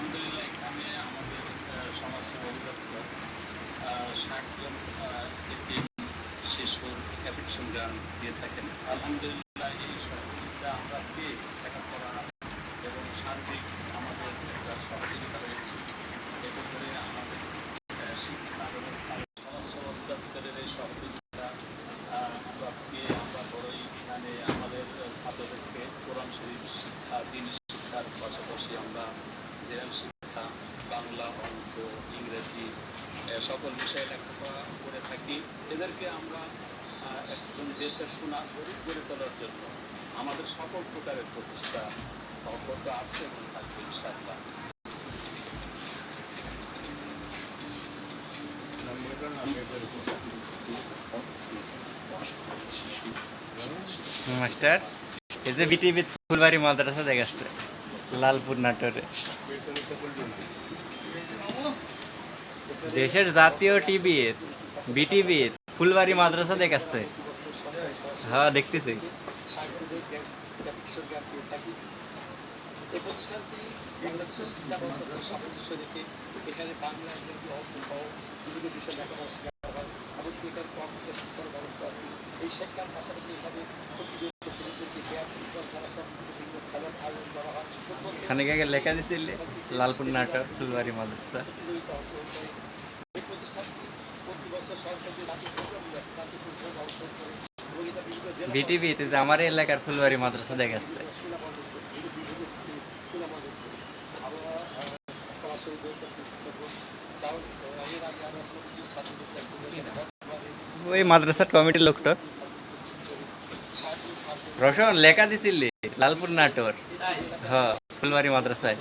আলহামদুলিল্লাহ এখানে আমাদের সমাজসেবা অধিদপ্তর ষাটজন আহ, শিশুর ক্যাপিটেশন গান দিয়ে থাকেন আলহামদুলিল্লাহ এই সহযোগিতা আমরা পেয়ে লেখাপড়া এবং সার্বিক আমাদের একটা সহযোগিতা রয়েছে এতে করে আমাদের শিক্ষা ব্যবস্থা সমাজসেবা অধিদপ্তরের এই সহযোগিতা আমরা পেয়ে আমরা বড়ই মানে আমাদের ছাত্রদেরকে কোরআন শরীফ শিক্ষা দিন শিক্ষার পাশাপাশি আমরা জেনারেল শিক্ষা বাংলা অঙ্ক ইংরেজি সকল বিষয়ে লেখাপড়া করে থাকি। এদেরকে আমরা একজন দেশের সুনাগরিক গড়ে তোলার জন্য আমাদের সকল প্রকারের প্রচেষ্টা অব্যাহত আছে এবং থাকবে, ইনশাআল্লাহ। মাস্টার, এই যে বিটিভি ফুলবাড়ি মাদ্রাসা দেখাচ্ছে লালপুর নাটোরে। দেশের জাতীয় টিভি বিটিভি ফুলবাড়ি মাদ্রাসা দেখাচ্ছে হ্যাঁ দেখতেছি। এখানে বাংলা সহ বিভিন্ন এই শিক্ষার পাশাপাশি এখানে ছেলেদেরকে জ্ঞান বিজ্ঞান খেলা সহ বিভিন্ন খেলার আয়োজন করা হয় এখানে গিয়ে লেখা দিছিল, লালপুর নাটক, ফুলবাড়ি মাদ্রাসা। বিটিভিতে যে আমার এলাকার ফুলবাড়ি মাদ্রাসা দেখাচ্ছে আগে ওই মাদ্রাসার কমিটির লোকটা রোশন লেখা দিছিল, লালপুর নাটোর হ্যাঁ ফুলবাড়ি মাদ্রাসায়